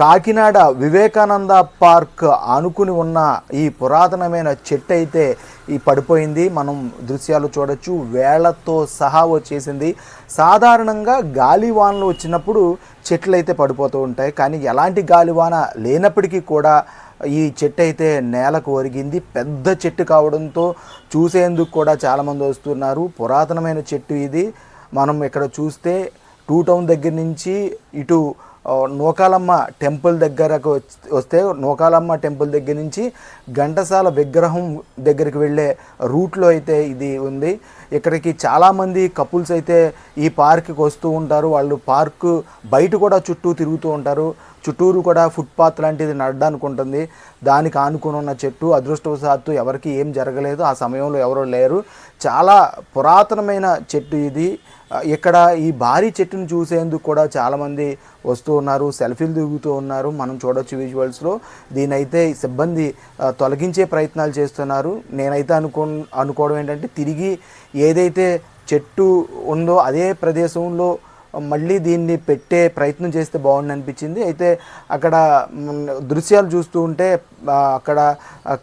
Kakinada Vivekananda park ఆనుకుని ఉన్న ఈ పురాతనమైన చెట్టు అయితే ఈ పడిపోయింది. మనం దృశ్యాలు చూడొచ్చు. వేళ్ళతో సహా వచ్చేసింది. సాధారణంగా గాలివానలు వచ్చినప్పుడు చెట్లు అయితే పడిపోతూ ఉంటాయి. కానీ ఎలాంటి గాలివాన లేనప్పటికీ కూడా ఈ చెట్టు అయితే నేలకు ఒరిగింది. పెద్ద చెట్టు కావడంతో చూసేందుకు కూడా చాలామంది వస్తున్నారు. పురాతనమైన చెట్టు ఇది. మనం ఇక్కడ చూస్తే టూ టౌన్ దగ్గర నుంచి ఇటు నూకాలమ్మ టెంపుల్ దగ్గరకు వస్తే నూకాలమ్మ టెంపుల్ దగ్గర నుంచి ఘంటసాల విగ్రహం దగ్గరికి వెళ్ళే రూట్లో అయితే ఇది ఉంది. ఇక్కడికి చాలామంది కపుల్స్ అయితే ఈ పార్క్కి వస్తూ ఉంటారు. వాళ్ళు పార్కు బయట కూడా చుట్టూ తిరుగుతూ ఉంటారు. చుట్టూరు కూడా ఫుట్పాత్ లాంటిది నడడానికి ఉంటుంది. దానికి ఆనుకుని ఉన్న చెట్టు అదృష్టవశాత్తు ఎవరికి ఏం జరగలేదు. ఆ సమయంలో ఎవరూ లేరు. చాలా పురాతనమైన చెట్టు ఇది. ఇక్కడ ఈ భారీ చెట్టును చూసేందుకు కూడా చాలామంది వస్తూ ఉన్నారు సెల్ఫీలు దిగుతూ ఉన్నారు. మనం చూడొచ్చు విజువల్స్లో దీనైతే సిబ్బంది తొలగించే ప్రయత్నాలు చేస్తున్నారు. నేనైతే అనుకో అనుకోవడం ఏంటంటే తిరిగి ఏదైతే చెట్టు ఉందో అదే ప్రదేశంలో మళ్ళీ దీన్ని పెట్టే ప్రయత్నం చేస్తే బాగుంది అనిపించింది. అయితే అక్కడ దృశ్యాలు చూస్తూ ఉంటే అక్కడ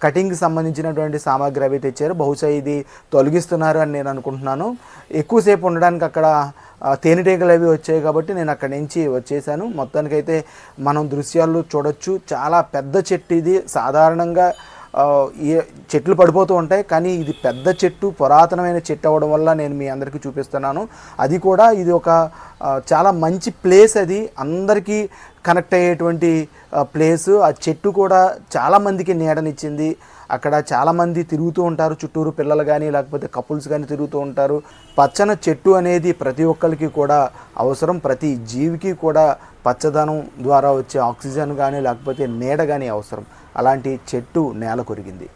కటింగ్కి సంబంధించినటువంటి సామాగ్రి అవి తెచ్చారు. బహుశా ఇది తొలగిస్తున్నారు అని నేను అనుకుంటున్నాను. ఎక్కువసేపు ఉండడానికి అక్కడ తేనెటీగలు అవి వచ్చాయి కాబట్టి నేను అక్కడి నుంచి వచ్చేసాను. మొత్తానికైతే మనం దృశ్యాలు చూడొచ్చు. చాలా పెద్ద చెట్టు ఇది. సాధారణంగా ఏ ఈ చెట్లు పడిపోతూ ఉంటాయి. కానీ ఇది పెద్ద చెట్టు పురాతనమైన చెట్టు అవ్వడం వల్ల నేను మీ అందరికీ చూపిస్తున్నాను. అది కూడా ఇది ఒక చాలా మంచి ప్లేస్ అది. అందరికీ కనెక్ట్ అయ్యేటువంటి ప్లేస్. ఆ చెట్టు కూడా చాలామందికి నీడనిచ్చింది. అక్కడ చాలామంది తిరుగుతూ ఉంటారు. చుట్టూరు పిల్లలు కానీ లేకపోతే కపుల్స్ కానీ తిరుగుతూ ఉంటారు. పచ్చన చెట్టు అనేది ప్రతి ఒక్కరికి కూడా అవసరం. ప్రతి జీవికి కూడా పచ్చదనం ద్వారా వచ్చే ఆక్సిజన్ కానీ లేకపోతే నీడ కానీ అవసరం. అలాంటి చెట్టు నేల కొరిగింది.